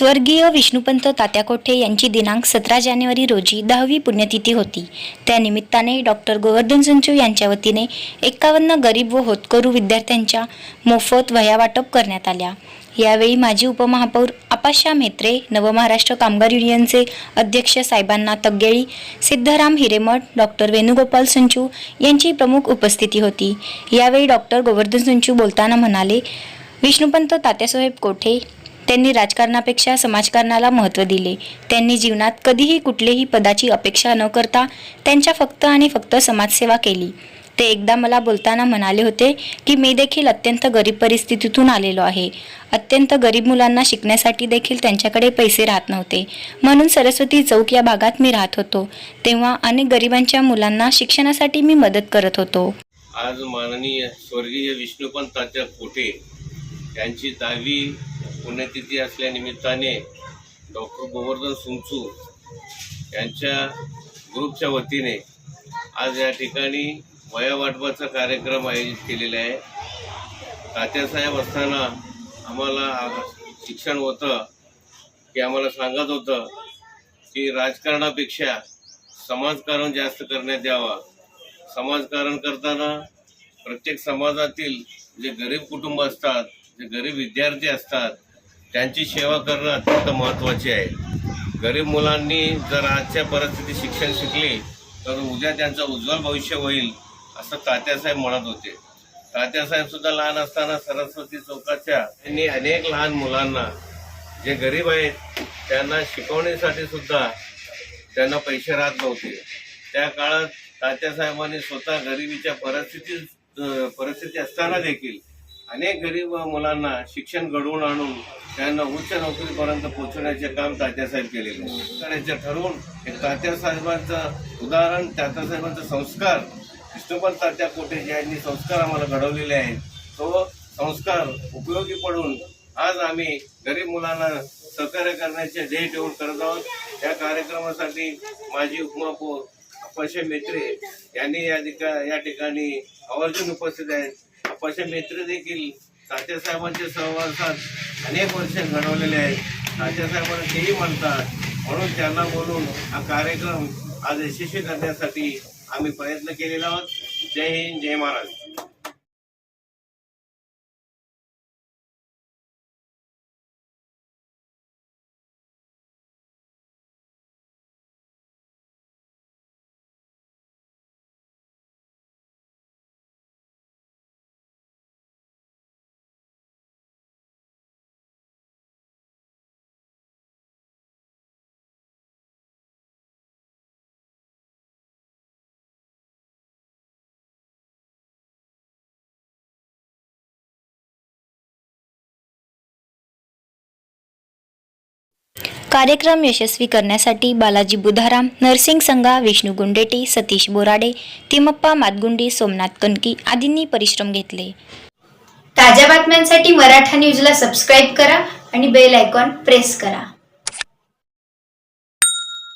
स्वर्गीय विष्णुपंत तात्या कोठे यांची दिनांक सतरा जानेवारी रोजी दहावी पुण्यतिथी होती. त्यानिमित्ताने डॉक्टर गोवर्धन संचू यांच्या वतीने एक्कावन्न गरीब व होतकरू विद्यार्थ्यांच्या मोफत वह्या वाटप करण्यात आल्या. यावेळी माजी उपमहापौर आपाशा म्हेत्रे नवमहाराष्ट्र कामगार युनियनचे अध्यक्ष साहेबांना तग्गेळी सिद्धराम हिरेमठ डॉक्टर वेणुगोपाल संचू यांची प्रमुख उपस्थिती होती. यावेळी डॉक्टर गोवर्धन संचू बोलताना म्हणाले विष्णुपंत तात्यासाहेब कोठे? त्यांनी राजकारणापेक्षा समाजकारणाला महत्त्व दिले. त्यांनी जीवनात कधीही कुठलेही पदाची अपेक्षा न करता त्यांच्या फक्त आणि फक्त समाजसेवा केली. ते एकदा मला बोलताना म्हणाले होते की मी देखील अत्यंत गरीब परिस्थितीतून आलेलो आहे. अत्यंत गरीब मुलांना शिकण्यासाठी देखील त्यांच्याकडे पैसे राहत नव्हते. म्हणून सरस्वती चौक या भागात मी राहत होतो. तेव्हा अनेक गरिबांच्या मुलांना शिक्षणासाठी मी मदत करत होतो. आज माननीय स्वर्गीय विष्णुपंत तात्या कोठे यांची दहावी पुण्यतिथी असल्यानिमित्ताने डॉक्टर गोवर्धन सुंचू यांच्या ग्रुपच्या वतीने आज या ठिकाणी वयावाटपाचा कार्यक्रम आयोजित केलेला आहे. तात्यासाहेब असताना आम्हाला शिक्षण होतं की आम्हाला सांगत होतं की राजकारणापेक्षा समाजकारण जास्त करण्यात यावा. समाजकारण करताना प्रत्येक समाजातील जे गरीब कुटुंब असतात जे गरीब विद्यार्थी असतात त्यांची सेवा करणं अत्यंत महत्त्वाचे आहे. गरीब मुलांनी जर आजच्या परिस्थितीत शिक्षण शिकले तर उद्या त्यांचं उज्ज्वल भविष्य होईल असं तात्यासाहेब म्हणत होते. तात्यासाहेबसुद्धा लहान असताना सरस्वती चौकाच्या त्यांनी अनेक लहान मुलांना जे गरीब आहेत त्यांना शिकवण्यासाठी सुद्धा त्यांना पैसे राहत नव्हते. त्या काळात तात्यासाहेबांनी स्वतः गरिबीच्या परिस्थितीत परिस्थिती असताना देखील अनेक गरीब मुलांना शिक्षण घडवून आणून त्यांना उच्च नोकरीपर्यंत पोहोचवण्याचे काम तात्यासाहेब केलेले आहे. ठरवून एक तात्यासाहेबांचं उदाहरण तात्यासाहेबांचा संस्कार विष्णुपंत तात्या कोटे यांनी संस्कार आम्हाला घडवलेले आहेत तो संस्कार उपयोगी पडून आज आम्ही गरीब मुलांना सहकार्य करण्याचे ध्येय ठेवून करत आहोत या कार्यक्रमासाठी माजी उपमहापौर अपाशे मेत्रे यांनी या ठिका- या ठिकाणी आवर्जून उपस्थित आहेत अपाशे मेत्रे देखील तात्यासाहेबांच्या सहवासात अनेक वर्ष घडवलेले आहेत. राज्यसाहेबांना तेही म्हणतात. म्हणून त्यांना बोलून हा कार्यक्रम आज यशस्वी करण्यासाठी आम्ही प्रयत्न केलेला आहोत. जय हिंद जय महाराज कार्यक्रम यशस्वी करण्यासाठी बालाजी बुधाराम नरसिंग संघा विष्णू गुंडेटी सतीश बोराडे तिमप्पा मातगुंडी सोमनाथ कनकी आदींनी परिश्रम घेतले. ताज्या बातम्यांसाठी मराठा न्यूजला सबस्क्राईब करा आणि बेल आयकॉन प्रेस करा.